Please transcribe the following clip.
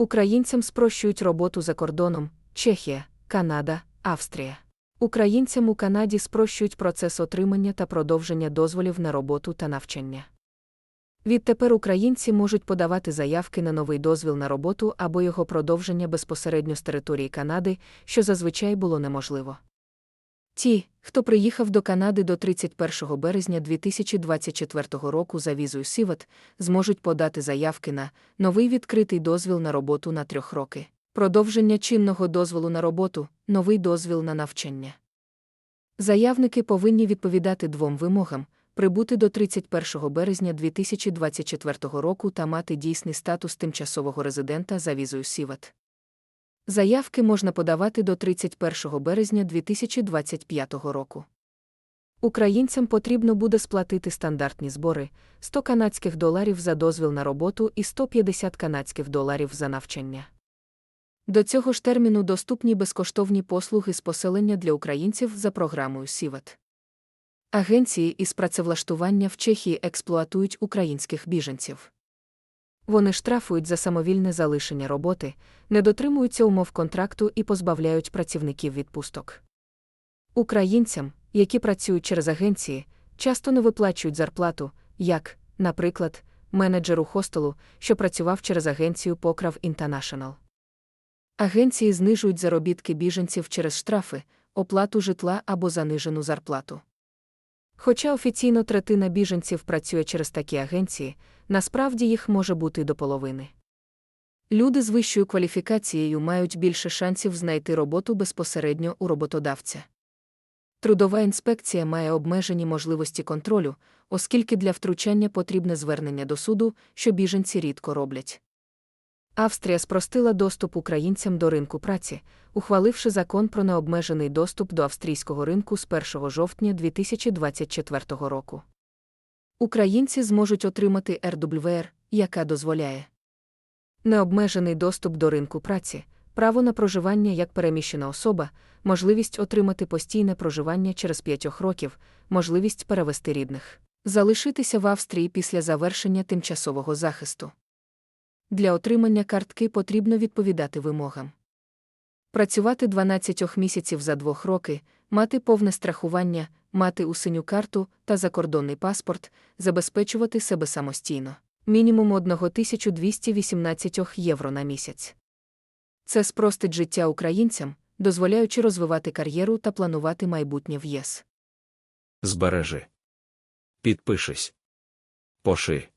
Українцям спрощують роботу за кордоном Чехія, Канада, Австрія. Українцям у Канаді спрощують процес отримання та продовження дозволів на роботу та навчання. Відтепер українці можуть подавати заявки на новий дозвіл на роботу або його продовження безпосередньо з території Канади, що зазвичай було неможливо. Ті, хто приїхав до Канади до 31 березня 2024 року за візою Сіват, зможуть подати заявки на новий відкритий дозвіл на роботу на трьох роки, продовження чинного дозволу на роботу, новий дозвіл на навчання. Заявники повинні відповідати двом вимогам прибути до 31 березня 2024 року та мати дійсний статус тимчасового резидента за візою Сіват. Заявки можна подавати до 31 березня 2025 року. Українцям потрібно буде сплатити стандартні збори 100 канадських доларів за дозвіл на роботу і 150 канадських доларів за навчання. До цього ж терміну доступні безкоштовні послуги з поселення для українців за програмою Сіват. Агенції із працевлаштування в Чехії експлуатують українських біженців. Вони штрафують за самовільне залишення роботи, не дотримуються умов контракту і позбавляють працівників відпусток. Українцям, які працюють через агенції, часто не виплачують зарплату, як, наприклад, менеджеру хостелу, що працював через агенцію Покрав International. Агенції знижують заробітки біженців через штрафи, оплату житла або занижену зарплату. Хоча офіційно третина біженців працює через такі агенції, насправді їх може бути до половини. Люди з вищою кваліфікацією мають більше шансів знайти роботу безпосередньо у роботодавця. Трудова інспекція має обмежені можливості контролю, оскільки для втручання потрібне звернення до суду, що біженці рідко роблять. Австрія спростила доступ українцям до ринку праці, ухваливши закон про необмежений доступ до австрійського ринку з 1 жовтня 2024 року. Українці зможуть отримати РВР, яка дозволяє необмежений доступ до ринку праці, право на проживання як переміщена особа, можливість отримати постійне проживання через 5 років, можливість перевести рідних, залишитися в Австрії після завершення тимчасового захисту. Для отримання картки потрібно відповідати вимогам. Працювати 12 місяців за 2 роки, мати повне страхування, мати усиню карту та закордонний паспорт, забезпечувати себе самостійно. Мінімум 1218 євро на місяць. Це спростить життя українцям, дозволяючи розвивати кар'єру та планувати майбутнє в ЄС. Збережи. Підпишись. Поши.